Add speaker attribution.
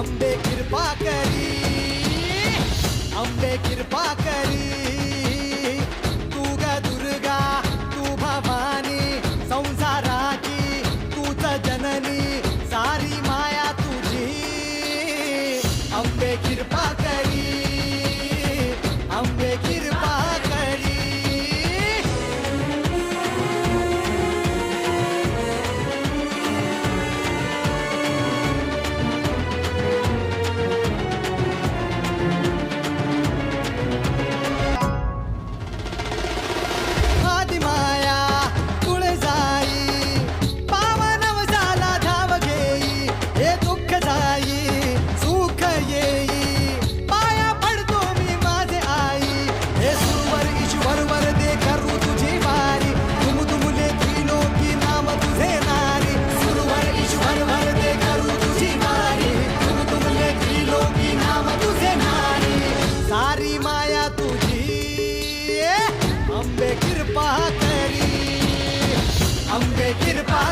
Speaker 1: અંબે કૃપા કરી અંબે કૃપા કરી दे करू तुझी तुमले त्रिलोकी नाम तुझे नारी। सुरवर ईश्वर वर दे करू तुम त्रिलोकी नाम तुझे नारी। सारी माया तुझी कृपा करी। अंबे कृपा